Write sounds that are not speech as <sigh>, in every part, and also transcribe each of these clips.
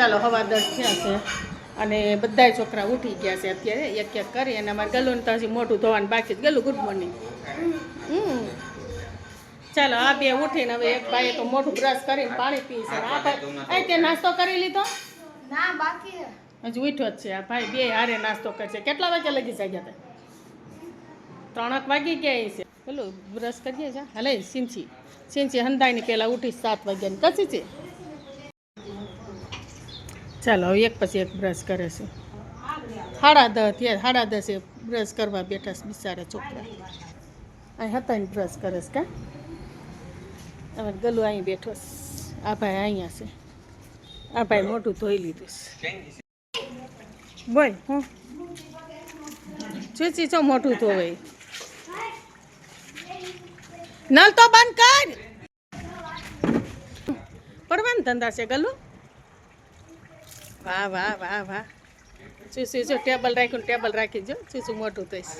ચાલો હવા દસ થયા છે. અને બધાય છોકરા ઉઠી ગયા છે અત્યારે એક એક કરી અને અમારે ગલું તો હજી મોઢું ધોવાનું બાકી જ ગલું ગુડ મોર્નિંગ હમ. ચાલો આ બે ઉઠીને હવે એક ભાઈએ તો મોઢું બ્રશ કરીને પાણી પી છે. આ ભાઈ તે નાસ્તો કરી લીધો? ના બાકી હજુ ઉઠ્યો જ છે. આ ભાઈ બે હારે નાસ્તો કરશે કેટલા વાગે લગી જાય હતા ત્રણક વાગી ગયા છે. પેલું બ્રશ કરીએ છે હલે સિંચી. સિંચી હંધાઈને પહેલાં ઉઠી સાત વાગ્યાની. કસી છે? ચાલો, હવે એક પછી એક બ્રશ કરે છે. સાડા દસ થયા સાડા દસે બ્રશ કરવા બેઠા છે બિચારા છોકરા. અહીં હતા ને બ્રશ કરે છે, કા? હવે ગલું અહીં બેઠો આ ભાઈ અહીંયા છે. આ ભાઈ મોટું ધોઈ લીધું છે. બોલ, હું? ચૂચી છો મોટું ધોવાય નલ તો બંધ કર. પડવાનું ધંધા છે ગલું? વાહ વાહ વાહ વાહ. શું શું શું ટેબલ રાખ્યું ટેબલ રાખી જો શું મોટું થઈશ.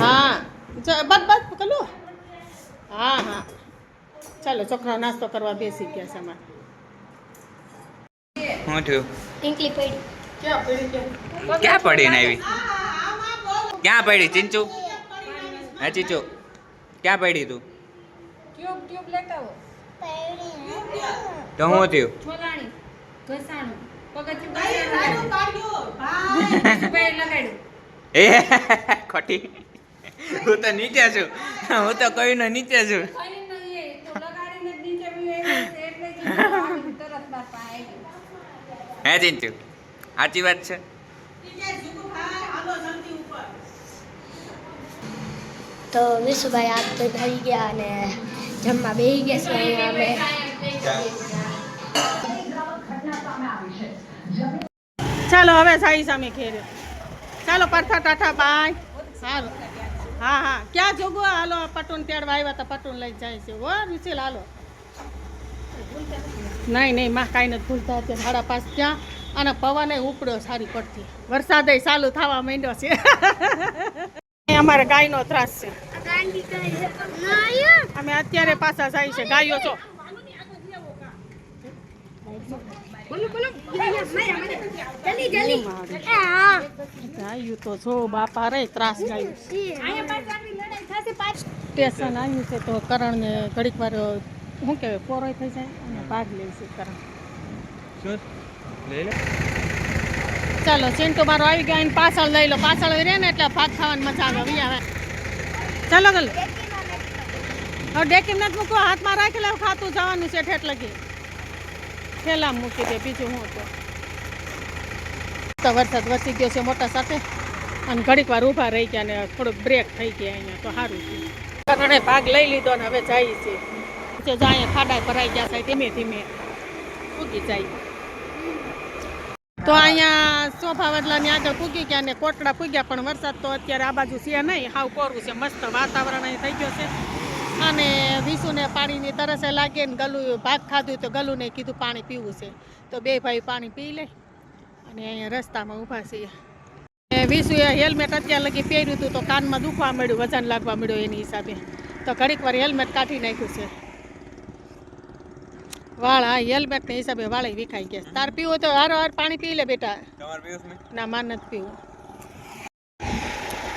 હા બસ બસ ગલું હા હા. ચાલો છોકરાઓ નાસ્તો કરવા બેસી ગયા છે અમારે. શું થયું? ટીંકલી પડી. ક્યાં પડી ને આવી? ક્યાં પડી ચિંચુ? હા ચીચુ? ક્યાં પડી તું? ટ્યુબ ટ્યુબ લેતા આવો. તો હું થયું? છોલાણી ઘસાણું. પગથિયું ભાઈ લગાડ્યું. એ ખોટી. હું તો નીચે છું. હું તો કોઈનો નીચે છું. કઈ જ નીચે બી એટલે જ આવી તરત બાપા આવી હે ચિંચુ સાચી વાત છે? તો વિશુભાઈ આપ તો થઈ ગયા અને જમવા બેસી ગયા છે અમે. ચાલો હવે સાઈ સામે ખેરે ચાલો પરથા ટાટા બાય. હાલો હા હા. ક્યાં જોગો? હાલો આ પટુન તેડવા આવ્યા હતા પટુન લઈ જાય છે. હો વિશેલ હાલો. નહીં નહીં માં કાંઈ નથી ભૂલતા અત્યારે. સાડા પાંચ ત્યાં અને પવને ઉપડ્યો સારી પડતી. વરસાદે ચાલુ થવા માંડ્યો છે. <laughs> અમારે ગાયનો ત્રાસ છે. અમે અત્યારે પાછા જાય છે. ગાયો છો. તો જો બાપા રે ત્રાસ ગાયું. સ્ટેશન આવ્યું છે તો કરણને ઘડીક વાર શું કહેવાય પોરોય થઈ જાય અને ભાગ લે છે કરણ. ચાલો ચિંટુ મારો આવી ગયા એને પાછળ લઈ લો. પાછળ રહે ને એટલે ભાગ ખાવાની મજા આવે વી આવે. ચાલો ગલ હવે ડેકી નથી મૂકો હાથમાં રાખી લે ખાતું જવાનું છે ઠેઠ લગી. થેલા મૂકી દે, બીજું હું તો. વરસાદ વસી ગયો છે મોટા સાથે. અને ઘડીક વાર ઊભા રહી ગયા ને થોડુંક બ્રેક થઈ ગયા અહીંયા, તો સારું છે. કારણે ભાગ લઈ લીધો ને હવે જાય છે. જો જાય ખાડા ભરાઈ ગયા છે, ધીમે ધીમે ઉગી જાય. તો અહીંયા સોફા બદલાની આગળ પૂગી ગયા ને કોટડા પૂગ્યા, પણ વરસાદ તો અત્યારે આ બાજુ છે નહીં. હાવ કોરું છે, મસ્ત વાતાવરણ થઈ ગયો છે. અને વિશુને પાણીની તરસે લાગે ને ગલું ભાત ખાધું તો ગલુને કીધું પાણી પીવું છે. તો બે ભાઈ પાણી પી લે અને અહીંયા રસ્તામાં ઊભા છીએ એ વિશુએ હેલ્મેટ અત્યાર લગી પહેર્યું હતું તો કાનમાં દુખવા મળ્યું વજન લાગવા મળ્યું એની હિસાબે. તો ઘડીક વાર હેલ્મેટ કાઢી નાખ્યું છે. વાળ હા હેલ્મેટના હિસાબે વાળે વિખાઈ ગયા તાર પીવું તો હારો હાર પાણી પી લે બેટા. ના માર નથી પીવું.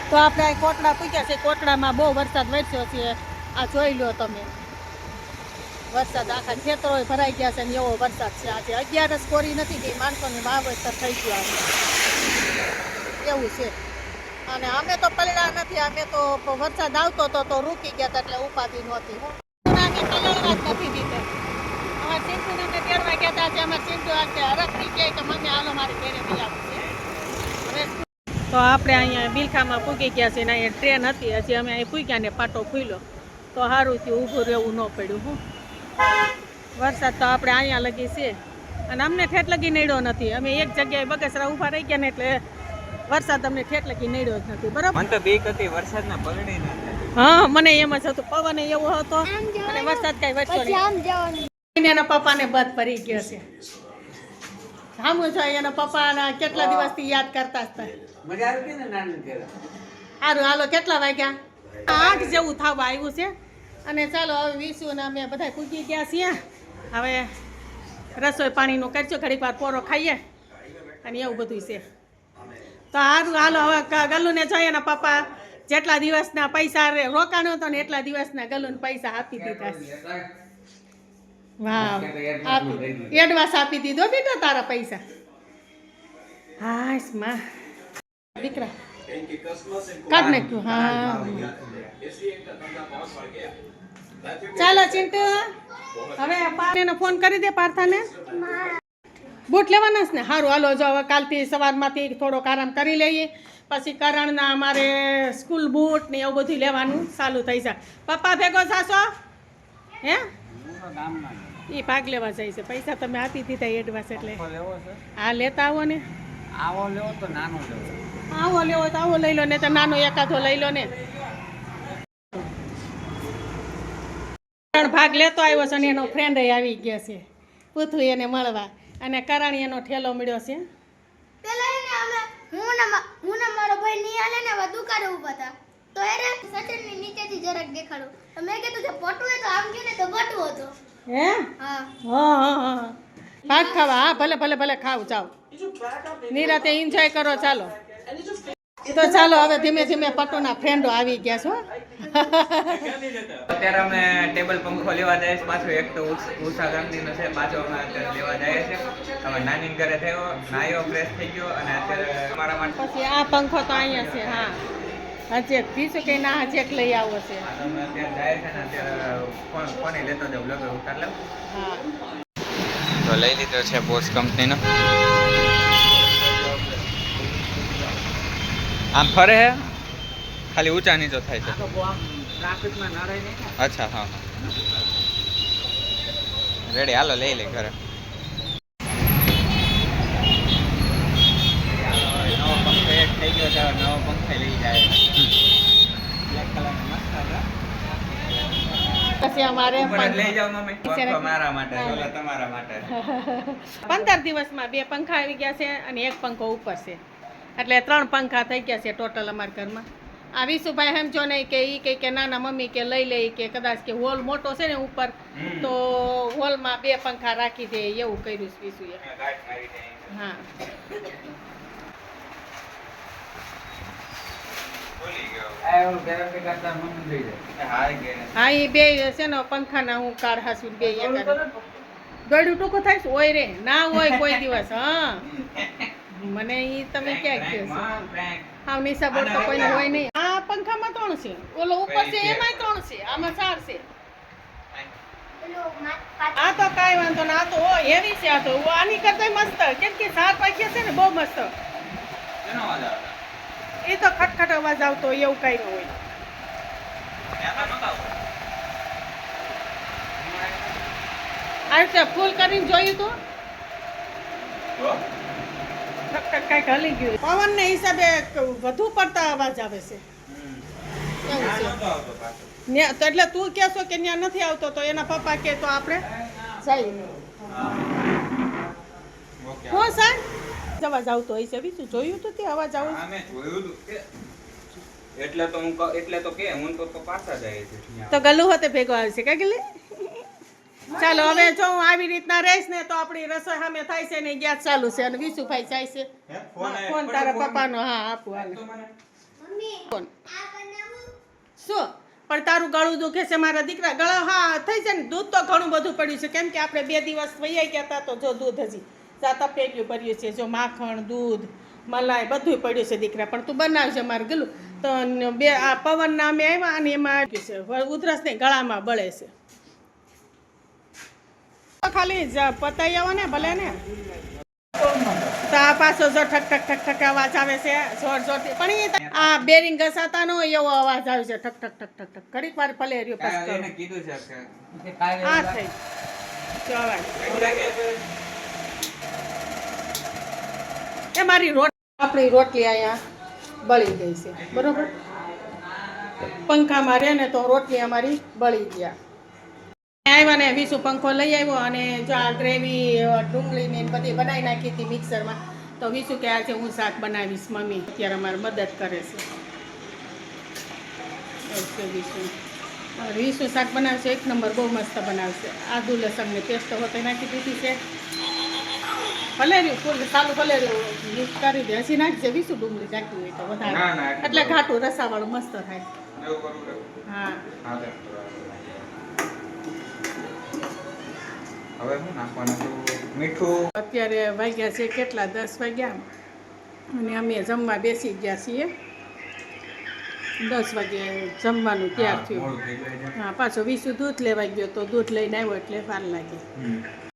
તો આપણે કોટડા પૂગ્યા છે. કોટડામાં બહુ વરસાદ વરસ્યો છે. આ જોઈ લો તમે. વરસાદ આખા ખેતરો ભરાઈ ગયા છે ને એવો વરસાદ છે આજે. અગિયારસ કોરી નથી ગઈ, માણસોને વાવેતર થઈ ગયું એવું છે. અને અમે તો પલળ્યા નથી, અમે તો વરસાદ આવતો હતો તો રૂકી ગયા હતા એટલે ઉપાધિ નહોતી. અમે પલળવા જ નથી દીધા અમારે ગયા હતા મમ્મી હાલો મારી ઘરે તો આપણે અહીંયા બિલખામાં પૂગી ગયા છે ને અહીંયા ટ્રેન હતી, હજી અમે અહીં પૂગ્યા ને પાટો ખુલ્યો. તો સારું થયું ઊભું રહેવું ન પડ્યું હું. વરસાદ તો આપણે અહીંયા લગી છે. અને અમને ઠેઠ લગી નડ્યો નથી. અમે એક જગ્યાએ બગસરા ઊભા રહી ગયા ને એટલે વરસાદ અમને ઠેઠ લગી નડ્યો જ નથી. બરાબર? મને તો બીક હતી વરસાદના પલળી હા મને એમ જ હતું. પવન એવો હતો. અને વરસાદ કઈ વરસ્યો પછી નહીં. એના પપ્પાને બધ પડી ગયો છે. સામું છે એના પપ્પાના કેટલા દિવસથી યાદ કરતા હતા. સારું હાલો કેટલા વાગ્યા? આઠ જેવું થવા આવ્યું છે. અને ચાલો હવે વિસુ અને અમે બધા કૂકી ગયા છીએ. હવે રસોઈ પાણીનું કરજો ઘડીક વાર પોરો ખાઈએ. અને એવું બધું છે. તો સારું હાલો હવે ગલુને ગલ્લુને જોઈએ ને પપ્પા જેટલા દિવસના પૈસા રોકાણો હતો ને એટલા દિવસના ગલ્લુને પૈસા આપી દીધા છે. વાવ આપી એડવાન્સ આપી દીધો બેટા તારા પૈસા. હાશમાં. દીકરા. કાઢ નાખ્યું હા. ચાલો ચિંટુ. હવે પાર્થને ફોન કરી દે પાર્થાને. બૂટ લેવાના છે ને? સારું હાલો જો હવે કાલથી સવારમાંથી થોડોક આરામ કરી લઈએ. પછી કરણના અમારે સ્કૂલ બૂટ ને એવું બધું લેવાનું ચાલુ થઈ જાય. પપ્પા ભેગો થાશો હે? એ ભાગ લેવા જાય છે. પૈસા તમે આપી દીધા એડવાન્સ એટલે. હા લેતા આવો ને. આવો લેવો તો નાનો લેવો. આવો લેવો તો આવો લઈ લો ને તો નાનો એકાદો લઈ લો ને. ત્રણ ભાગ લેતો આવ્યો છે અને એનો ફ્રેન્ડ આવી ગયો છે. પૂથું એને મળવા. અને કરાણી એનો ઠેલો મળ્યો છે. પેલા એને અમે હું ને હું ને મારો ભાઈ નિહાલ ને હવે દુકાને ઊભા હતા. તો એને સચિનની નીચેથી જરાક દેખાડું. તો મેં કીધું કે પટુ ને તો આમ ગયું ને તો બટુ હતો. હે? હા. હા હા હા ભાગ ખાવા. હા ભલે ભલે ભલે ખાવ જાઓ નિરાતે એન્જોય કરો ચાલો. તો ચાલો હવે ધીમે ધીમે પટોના ફ્રેન્ડો આવી ગયા છો. અત્યારે અમે ટેબલ પંખો લેવા જાય છે. પાછો એક તો ઉષા ગાંધીનો છે પાછો અમે અત્યારે લેવા જાય છે. અમે નાની ઘરે થયો નાયો ફ્રેશ થઈ ગયો અને અત્યારે અમારા માટે પછી આ પંખો તો અહીંયા છે હા. હજેક બીજું કંઈ ના હજેક લઈ આવો છે. તમે અત્યારે જાય છે ને અત્યારે ફોન ફોને લેતો જાવ લગો ઉતાર લઉં હા. તો લઈ લીધો છે બોસ કંપનીનો આમ ફરે હે? ખાલી ઊંચા નીચો થાય છે. અચ્છા હા હા. રેડી હાલો લઈ લે ઘરે. થઈ ગયો છે નવો પંખો લઈ જાય. બ્લેક કલરનો મસ્ત પછી અમારે લઈ જાઓ મમ્મી. મારા માટે ઓલા તમારા માટે <laughs> પંદર દિવસમાં બે પંખા આવી ગયા છે અને એક પંખો ઉપર છે. એટલે ત્રણ પંખા થઈ ગયા છે ટોટલ અમારા ઘરમાં. આ વિશુભાઈ સમજો નહીં કે એ કે કે નાના મમ્મી કે લઈ લે કે કદાચ કે હોલ મોટો છે ને ઉપર તો હોલમાં બે પંખા રાખી દે એવું કર્યું છે વિશુએ. હા. હા એ બે છે ને પંખાના હું કાઢ હાસું બે દોડ્યું ટૂંકું થાય ઓય રે. ના હોય કોઈ દિવસ હા. <laughs> મને ઈ તમે ક્યાં કહો છો હા નિશા બોર્ડ તો કોઈને હોય નહીં. આ પંખામાં ત્રણ છે. ઓલો ઉપર છે એમાં ત્રણ છે. આમાં ચાર છે. આ તો કાંઈ વાંધો ના આ તો હેવી છે આ તો. આની કરતા મસ્ત. કેમ કે સાત પાખ્યા છે ને બહુ મસ્ત. એ તો ખટખટ અવાજ આવતો એવું કાંઈ ન હોય. આ ફૂલ કરીને જોયું તું? ખટખટ કાંઈક હલી ગયું પવનને હિસાબે વધુ પડતા અવાજ આવે છે. તો એટલે તું કહેશો કે ત્યાં નથી આવતો તો એના પપ્પા કે તો આપણે જઈએ હો. સર અવાજ આવતો હોય છે બીજું જોયું તો તે અવાજ આવું એટલે તો હું એટલે તો કે હું તો તો પાછા જાય છે તો ગલુ હોતે ભેગો આવશે કે ગલે ચાલો હવે જો હું આવી રીતના રહીશ ને તો આપણી રસોઈ સામે થાય છે ને ગેસ ચાલુ છે અને વિશુભાઈ જાય છે. ફોન તારા પપ્પાનો હા આપું હાલ. ફોન. શું? પણ તારું ગળું દુખે છે મારા દીકરા. ગળા હા થઈ છે ને. દૂધ તો ઘણું બધું પડ્યું છે. કેમ કે આપણે બે દિવસ વૈયા ગયા હતા તો જો દૂધ હજી ચા તપેલું ભર્યું છે. જો માખણ દૂધ મલાઈ બધું પડ્યું છે દીકરા. પણ તું બનાવજે મારે ગલું. તો બે આ પવન નામે આવ્યા અને એમાં આવ્યું છે. ઉધરસ ને ગળામાં બળે છે. ખાલી પતાઈ આવો ને ભલે ને. તો આ પાછો જો ઠક ઠક ઠક ઠક અવાજ આવે છે જોર જોરથી. પણ એ આ બેરિંગ ઘસાતા એવો અવાજ આવે છે ઠક ઠક ઠક ઠક ઠક. ઘડીક વાર ભલે રહ્યો પછી એને કીધું છે કે થઈ. જો અવાજ એ મારી રોટ આપણી રોટલી અહીંયા બળી ગઈ છે બરોબર? પંખામાં રહે ને તો રોટલી અમારી બળી ગયા. આવ્યા ને વીસુ પંખો લઈ આવ્યો અને જો આ ગ્રેવી ડુંગળી ને બધી બનાવી નાખી હતી મિક્સરમાં તો વીસુ કે આજે હું શાક બનાવીશ મમ્મી અત્યારે અમારે મદદ કરે છે. છે વીસુ શાક બનાવશે એક નંબર બહુ મસ્ત બનાવશે. આદુ લસણની પેસ્ટ હોતે નાખી દીધી છે. ફલેર્યું ફૂલ સારું ફલેર્યું મિક્સ કરી દે. હજી નાખજે વીસું ડુંગળી નાખી હોય તો વધારે. એટલે ઘાટું રસાવાળું મસ્ત થાય? હા. હવે હું નાખવાનું છું? મીઠું? અત્યારે વાગ્યા છે કેટલા? દસ વાગ્યા અને અમે જમવા બેસી ગયા છીએ. દસ વાગે જમવાનું તૈયાર થયું. હા પાછો વીસું દૂધ લેવા ગયો તો દૂધ લઈને આવ્યો એટલે વાર લાગી.